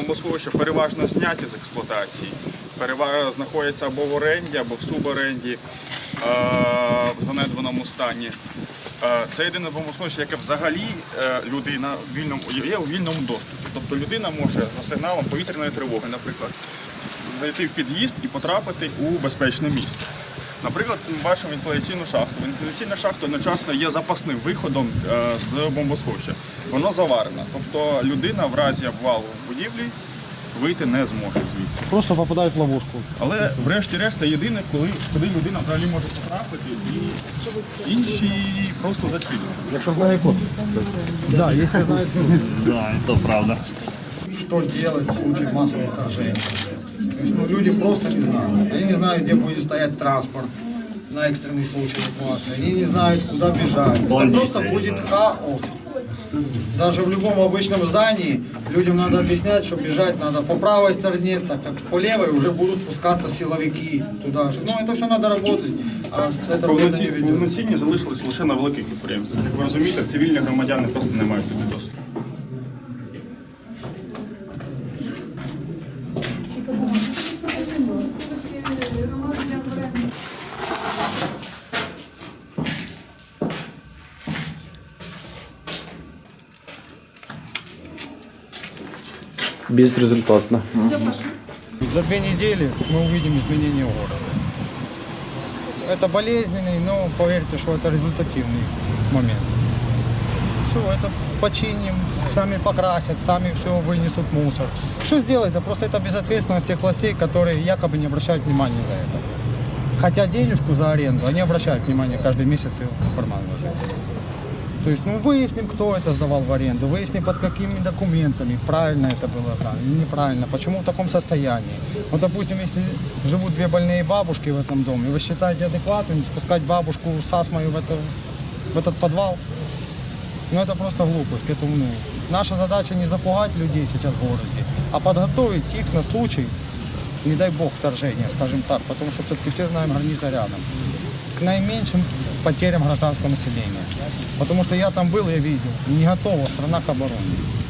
бомбосховища переважно зняті з експлуатації, знаходяться або в оренді, або в суборенді, е, в занедбаному стані. Е, Це єдине бомбосховище, яке взагалі е, людина є у вільному доступі. Тобто людина може за сигналом повітряної тривоги, наприклад, зайти в під'їзд і потрапити у безпечне місце. Наприклад, ми бачимо вентиляційну шахту. Вентиляційна шахта одночасно є запасним виходом е, з бомбосховища. Воно заварено. Тобто людина в разі обвалу будівлі вийти не зможе звідси. Просто попадають в ловушку. Але врешті-решт це єдине, коли, куди людина взагалі може потрапити, і інші просто зачинені. Якщо знає код. Да, якщо знає Да, это правда. что делать в случае массового вторжения. То есть ну, люди просто не знают. Они не знают, где будет стоять транспорт на экстренный случай эвакуации. Они не знают, куда бежать. Это Больница просто будет хаос. Даже в любом обычном здании людям надо объяснять, что бежать надо по правой стороне, так как по левой уже будут спускаться силовики туда же. Ну, это все надо работать, а это время не Повноці- ведет. Повноцінні залишились лише на великих підприємствах. Як ви розумієте, цивільні громадяни просто не мають туди доступу. Безрезультатно. За две недели мы увидим изменения города. Это болезненный, но поверьте, что это результативный момент. Все, это починим, сами покрасят, сами все вынесут мусор. Что сделается? Просто это безответственность тех властей, которые якобы не обращают внимания за это. Хотя денежку за аренду они обращают внимание каждый месяц и в карман ложат. То есть, ну, выясним, кто это сдавал в аренду, выясним, под какими документами, правильно это было сдано или неправильно, почему в таком состоянии. Вот, допустим, если живут две больные бабушки в этом доме, вы считаете адекватным спускать бабушку с астмой в, это, в этот подвал? Ну, это просто глупость. к этому, ну, наша задача не запугать людей сейчас в городе, а подготовить их на случай, не дай бог, вторжения, скажем так, потому что все-таки все знаем, граница рядом наименьшим потерям гражданского населения. Потому что я там был, я видел, не готова страна к обороне.